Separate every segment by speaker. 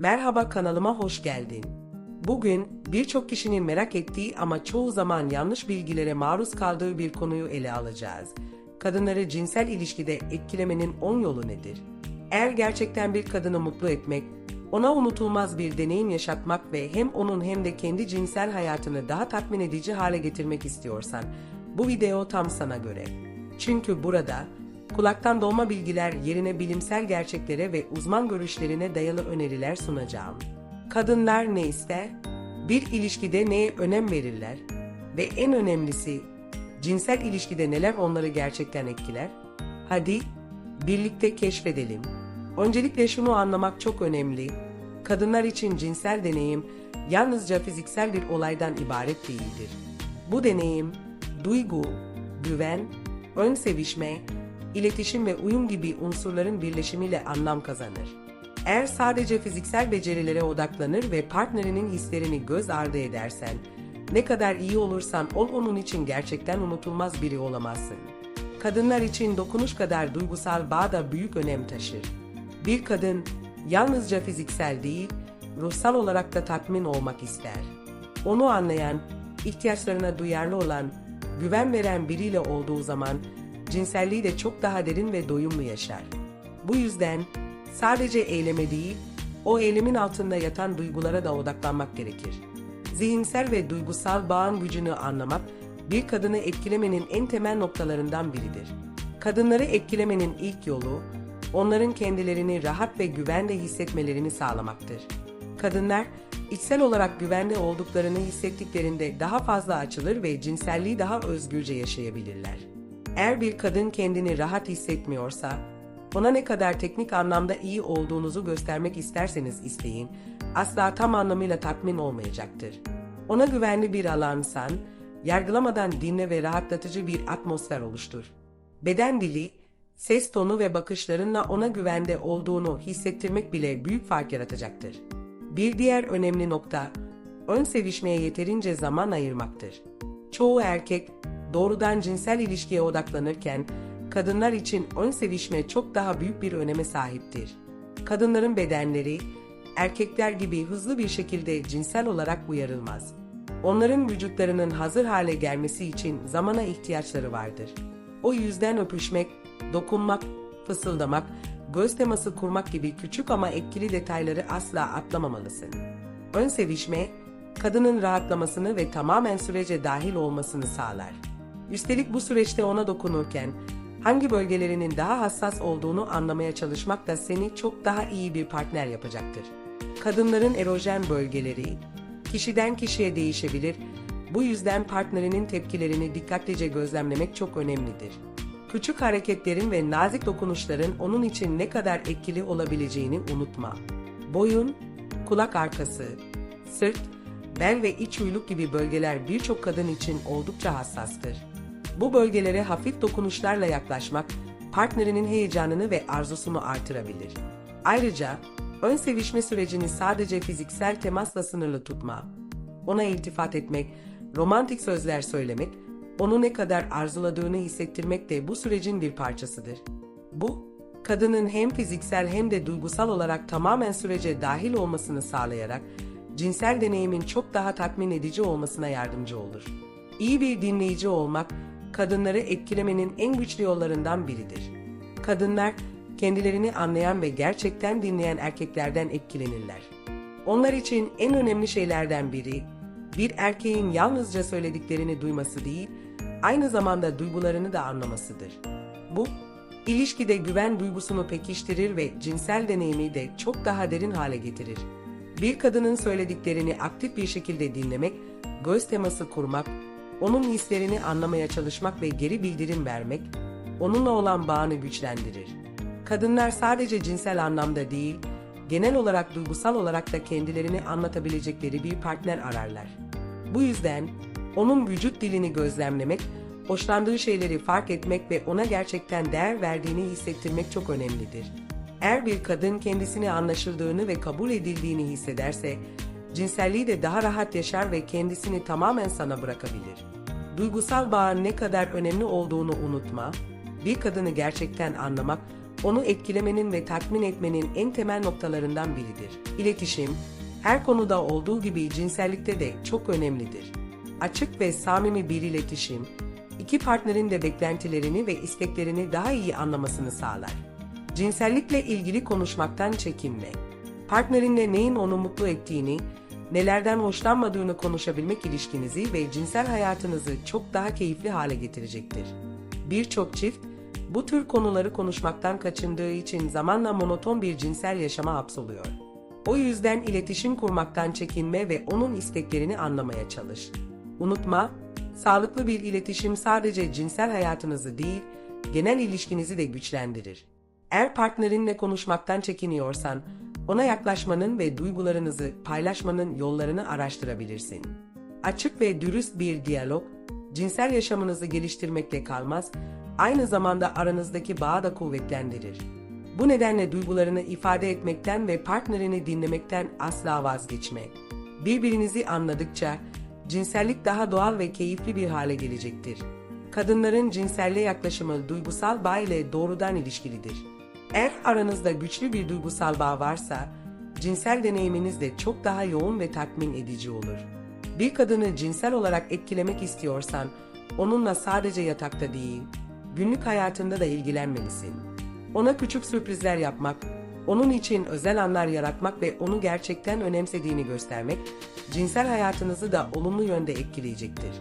Speaker 1: Merhaba kanalıma hoş geldin. Bugün birçok kişinin merak ettiği ama çoğu zaman yanlış bilgilere maruz kaldığı bir konuyu ele alacağız. Kadınları cinsel ilişkide etkilemenin 10 yolu nedir? Eğer gerçekten bir kadını mutlu etmek, ona unutulmaz bir deneyim yaşatmak ve hem onun hem de kendi cinsel hayatını daha tatmin edici hale getirmek istiyorsan, bu video tam sana göre. Çünkü burada kulaktan dolma bilgiler yerine bilimsel gerçeklere ve uzman görüşlerine dayalı öneriler sunacağım. Kadınlar ne ister? Bir ilişkide neye önem verirler? Ve en önemlisi, cinsel ilişkide neler onları gerçekten etkiler? Hadi birlikte keşfedelim. Öncelikle şunu anlamak çok önemli. Kadınlar için cinsel deneyim yalnızca fiziksel bir olaydan ibaret değildir. Bu deneyim duygu, güven, ön sevişme, iletişim ve uyum gibi unsurların birleşimiyle anlam kazanır. Eğer sadece fiziksel becerilere odaklanır ve partnerinin hislerini göz ardı edersen, ne kadar iyi olursan ol onun için gerçekten unutulmaz biri olamazsın. Kadınlar için dokunuş kadar duygusal bağ da büyük önem taşır. Bir kadın yalnızca fiziksel değil, ruhsal olarak da tatmin olmak ister. Onu anlayan, ihtiyaçlarına duyarlı olan, güven veren biriyle olduğu zaman cinselliği de çok daha derin ve doyumlu yaşar. Bu yüzden sadece eyleme değil, o eylemin altında yatan duygulara da odaklanmak gerekir. Zihinsel ve duygusal bağın gücünü anlamak, bir kadını etkilemenin en temel noktalarından biridir. Kadınları etkilemenin ilk yolu, onların kendilerini rahat ve güvende hissetmelerini sağlamaktır. Kadınlar, içsel olarak güvende olduklarını hissettiklerinde daha fazla açılır ve cinselliği daha özgürce yaşayabilirler. Eğer bir kadın kendini rahat hissetmiyorsa, ona ne kadar teknik anlamda iyi olduğunuzu göstermek isterseniz isteyin, asla tam anlamıyla tatmin olmayacaktır. Ona güvenli bir alansan, yargılamadan dinle ve rahatlatıcı bir atmosfer oluştur. Beden dili, ses tonu ve bakışlarınla ona güvende olduğunu hissettirmek bile büyük fark yaratacaktır. Bir diğer önemli nokta, ön sevişmeye yeterince zaman ayırmaktır. Çoğu erkek doğrudan cinsel ilişkiye odaklanırken, kadınlar için ön sevişme çok daha büyük bir öneme sahiptir. Kadınların bedenleri, erkekler gibi hızlı bir şekilde cinsel olarak uyarılmaz. Onların vücutlarının hazır hale gelmesi için zamana ihtiyaçları vardır. O yüzden öpüşmek, dokunmak, fısıldamak, göz teması kurmak gibi küçük ama etkili detayları asla atlamamalısın. Ön sevişme, kadının rahatlamasını ve tamamen sürece dahil olmasını sağlar. Üstelik bu süreçte ona dokunurken hangi bölgelerinin daha hassas olduğunu anlamaya çalışmak da seni çok daha iyi bir partner yapacaktır. Kadınların erojen bölgeleri kişiden kişiye değişebilir. Bu yüzden partnerinin tepkilerini dikkatlice gözlemlemek çok önemlidir. Küçük hareketlerin ve nazik dokunuşların onun için ne kadar etkili olabileceğini unutma. Boyun, kulak arkası, sırt, bel ve iç uyluk gibi bölgeler birçok kadın için oldukça hassastır. Bu bölgelere hafif dokunuşlarla yaklaşmak partnerinin heyecanını ve arzusunu artırabilir. Ayrıca ön sevişme sürecini sadece fiziksel temasla sınırlı tutma. Ona iltifat etmek, romantik sözler söylemek, onu ne kadar arzuladığını hissettirmek de bu sürecin bir parçasıdır. Bu, kadının hem fiziksel hem de duygusal olarak tamamen sürece dahil olmasını sağlayarak cinsel deneyimin çok daha tatmin edici olmasına yardımcı olur. İyi bir dinleyici olmak, kadınları etkilemenin en güçlü yollarından biridir. Kadınlar, kendilerini anlayan ve gerçekten dinleyen erkeklerden etkilenirler. Onlar için en önemli şeylerden biri, bir erkeğin yalnızca söylediklerini duyması değil, aynı zamanda duygularını da anlamasıdır. Bu, ilişkide güven duygusunu pekiştirir ve cinsel deneyimi de çok daha derin hale getirir. Bir kadının söylediklerini aktif bir şekilde dinlemek, göz teması kurmak, onun hislerini anlamaya çalışmak ve geri bildirim vermek, onunla olan bağını güçlendirir. Kadınlar sadece cinsel anlamda değil, genel olarak duygusal olarak da kendilerini anlatabilecekleri bir partner ararlar. Bu yüzden onun vücut dilini gözlemlemek, hoşlandığı şeyleri fark etmek ve ona gerçekten değer verdiğini hissettirmek çok önemlidir. Eğer bir kadın kendisini anlaşıldığını ve kabul edildiğini hissederse, cinselliği de daha rahat yaşar ve kendisini tamamen sana bırakabilir. Duygusal bağın ne kadar önemli olduğunu unutma, bir kadını gerçekten anlamak, onu etkilemenin ve tatmin etmenin en temel noktalarından biridir. İletişim, her konuda olduğu gibi cinsellikte de çok önemlidir. Açık ve samimi bir iletişim, iki partnerin de beklentilerini ve isteklerini daha iyi anlamasını sağlar. Cinsellikle ilgili konuşmaktan çekinme. Partnerinle neyin onu mutlu ettiğini, nelerden hoşlanmadığını konuşabilmek ilişkinizi ve cinsel hayatınızı çok daha keyifli hale getirecektir. Birçok çift bu tür konuları konuşmaktan kaçındığı için zamanla monoton bir cinsel yaşama hapsoluyor. O yüzden iletişim kurmaktan çekinme ve onun isteklerini anlamaya çalış. Unutma, sağlıklı bir iletişim sadece cinsel hayatınızı değil, genel ilişkinizi de güçlendirir. Eğer partnerinle konuşmaktan çekiniyorsan, ona yaklaşmanın ve duygularınızı paylaşmanın yollarını araştırabilirsin. Açık ve dürüst bir diyalog, cinsel yaşamınızı geliştirmekle kalmaz, aynı zamanda aranızdaki bağı da kuvvetlendirir. Bu nedenle duygularını ifade etmekten ve partnerini dinlemekten asla vazgeçme. Birbirinizi anladıkça cinsellik daha doğal ve keyifli bir hale gelecektir. Kadınların cinselliğe yaklaşımı duygusal bağ ile doğrudan ilişkilidir. Eğer aranızda güçlü bir duygusal bağ varsa, cinsel deneyiminiz de çok daha yoğun ve tatmin edici olur. Bir kadını cinsel olarak etkilemek istiyorsan, onunla sadece yatakta değil, günlük hayatında da ilgilenmelisin. Ona küçük sürprizler yapmak, onun için özel anlar yaratmak ve onu gerçekten önemsediğini göstermek, cinsel hayatınızı da olumlu yönde etkileyecektir.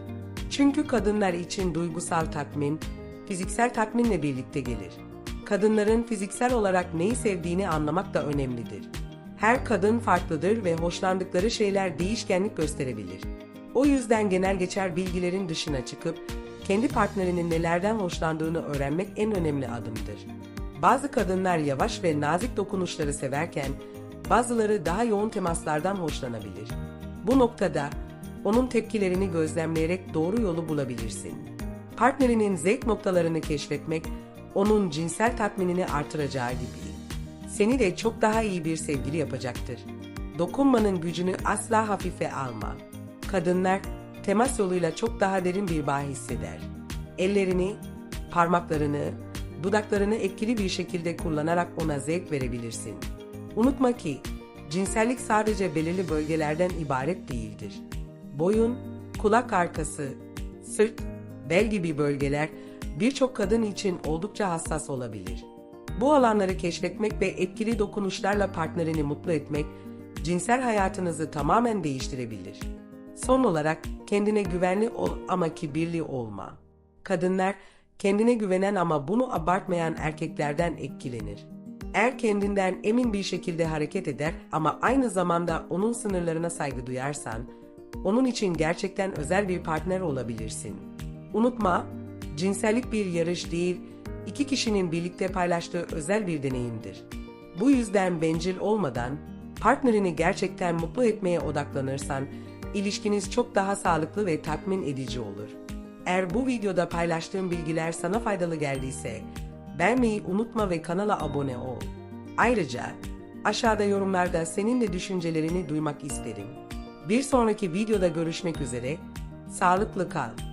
Speaker 1: Çünkü kadınlar için duygusal tatmin, fiziksel tatminle birlikte gelir. Kadınların fiziksel olarak neyi sevdiğini anlamak da önemlidir. Her kadın farklıdır ve hoşlandıkları şeyler değişkenlik gösterebilir. O yüzden genel geçer bilgilerin dışına çıkıp kendi partnerinin nelerden hoşlandığını öğrenmek en önemli adımdır. Bazı kadınlar yavaş ve nazik dokunuşları severken bazıları daha yoğun temaslardan hoşlanabilir. Bu noktada onun tepkilerini gözlemleyerek doğru yolu bulabilirsin. Partnerinin zevk noktalarını keşfetmek onun cinsel tatminini artıracağı gibi seni de çok daha iyi bir sevgili yapacaktır. Dokunmanın gücünü asla hafife alma. Kadınlar temas yoluyla çok daha derin bir bağ hisseder. Ellerini, parmaklarını, dudaklarını etkili bir şekilde kullanarak ona zevk verebilirsin. Unutma ki cinsellik sadece belirli bölgelerden ibaret değildir. Boyun, kulak arkası, sırt, bel gibi bölgeler birçok kadın için oldukça hassas olabilir. Bu alanları keşfetmek ve etkili dokunuşlarla partnerini mutlu etmek, cinsel hayatınızı tamamen değiştirebilir. Son olarak kendine güvenli ol ama kibirli olma. Kadınlar kendine güvenen ama bunu abartmayan erkeklerden etkilenir. Eğer kendinden emin bir şekilde hareket eder ama aynı zamanda onun sınırlarına saygı duyarsan, onun için gerçekten özel bir partner olabilirsin. Unutma, cinsellik bir yarış değil, iki kişinin birlikte paylaştığı özel bir deneyimdir. Bu yüzden bencil olmadan, partnerini gerçekten mutlu etmeye odaklanırsan, ilişkiniz çok daha sağlıklı ve tatmin edici olur. Eğer bu videoda paylaştığım bilgiler sana faydalı geldiyse, beğenmeyi unutma ve kanala abone ol. Ayrıca aşağıda yorumlarda senin de düşüncelerini duymak isterim. Bir sonraki videoda görüşmek üzere, sağlıklı kal.